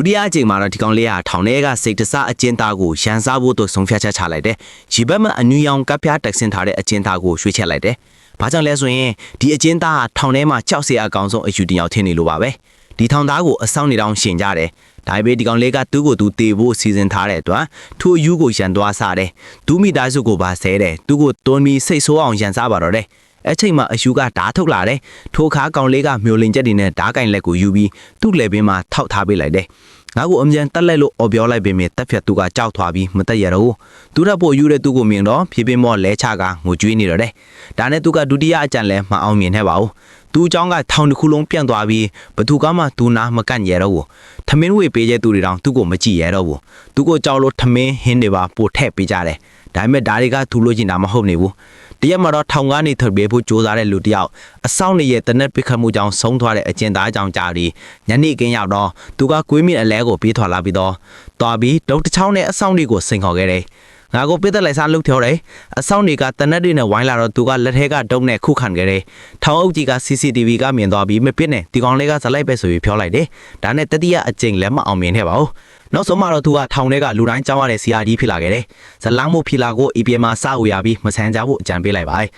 ဒုတိယအကြိမ်မှာတော့ဒီကောင်လေးကထောင်ထဲကစိတ်တဆအကျဉ်းသားကိုရန်စားဖို့တော့ဆုံးဖြတ်ချက်ချလိုက်တယ်။ရီဘက်မှာအနူရောင်ကပ်ပြားတက်ဆင်ထားတဲ့အကျဉ်းသားကိုရွှေ့ချက်လိုက်တယ်။ဘာကြောင့်လဲဆိုရင်ဒီအကျဉ်းသားကထောင်ထဲမှာကြောက်စရာအကောင်ဆုံးအယူတင်ရောက်ထင်းနေလို့ပါပဲ။ဒီထောင်သားကိုအဆောင်နေတောင်ရှင်ကြတယ်။ဒါပေမဲ့ဒီကောင်လေးကသူ့ကိုသူတေဖို့စီစဉ်ထားတဲ့အတွက်ထိုအယူကိုရန်သွားစားတယ်။ဒူးမိသားစုကိုပါဆဲတယ်။သူ့ကိုတွန်းပြီးစိတ်ဆိုးအောင်ရန်စားပါတော့တယ်။ အချိန်မှာအယူကဓာတ်ထုတ်လာတယ်ထိုခါကောင်လေးကမျိုးလင်ချက်တွေနဲ့ဓာတ်ကင်လက်ကိုယူပြီးသူ့လက်ပင်မှာထောက်ထားပေးလိုက်တယ်ငါ့ကိုအမြန်တက်လိုက်လို့အော်ပြောလိုက်ပေမဲ့တက်ဖြတ်သူကကြောက်သွားပြီးမတက်ရတော့သူရဖို့ယူတဲ့သူကိုမြင်တော့ဖြေပင်မော့လဲချကငိုကြွေးနေတော့တယ်ဒါနဲ့သူကဒုတိယအကြံလဲမအောင်မြင်ခဲ့ပါဘူးသူအကြောင်းကထောင်တစ်ခုလုံးပြန့်သွားပြီးဘသူကမှသူနာမကန့်ရတော့ဘူးထမင်းဝေပေးတဲ့သူတွေတောင်သူ့ကိုမကြည့်ရတော့ဘူးသူကိုကြောက်လို့ထမင်းဟင်းတွေပါပို့ထည့်ပေးကြတယ်ဒါပေမဲ့ဒါတွေကသူလို့ကျင်တာမဟုတ်နေဘူးတရက်မှာတော့ထောင်ကနေထွက်ပြေးဖို့ကြိုးစားတဲ့လူတယောက်အဆောင်နေရဲ့တနက်ပိခတ်မှုကြောင့်ဆုံးသွားတဲ့အကျဉ်းသားအကြောင်းကြားပြီးညနေခင်းရောက်တော့သူကကွေးမြင့်အလဲကိုပြေးထွက်လာပြီးတော့တွားပြီးဒုတ်တစ်ချောင်းနဲ့အဆောင်တွေကိုစိန်ခေါ်ခဲ့တယ်ငါကိုပြစ်သက်လိုက်စားလှုပ်ထော်တယ်အဆောင်တွေကတနက်တွေနဲ့ဝိုင်းလာတော့သူကလက်ထဲကဒုံနဲ့ခုခံခဲ့တယ်ထောင်အုပ်ကြီးက CCTV ကမြင်သွားပြီးမပစ်နဲ့ဒီကောင်လေးကဇလိုက်ပဲဆိုပြီးပြောလိုက်တယ်ဒါနဲ့တတိယအကြိမ်လည်းမအောင်မြင်ခဲ့ပါဘူးနောက်ဆုံးမှတော့သူကထောင်ထဲကလူတိုင်းကြောင်းရတဲ့ CRD ဖြစ်လာခဲ့တယ်ဇလန်းမှုဖြစ်လာကို EPM မှာစဝေရပြီးမဆန်းကြဖို့အကြံပေးလိုက်ပါတယ်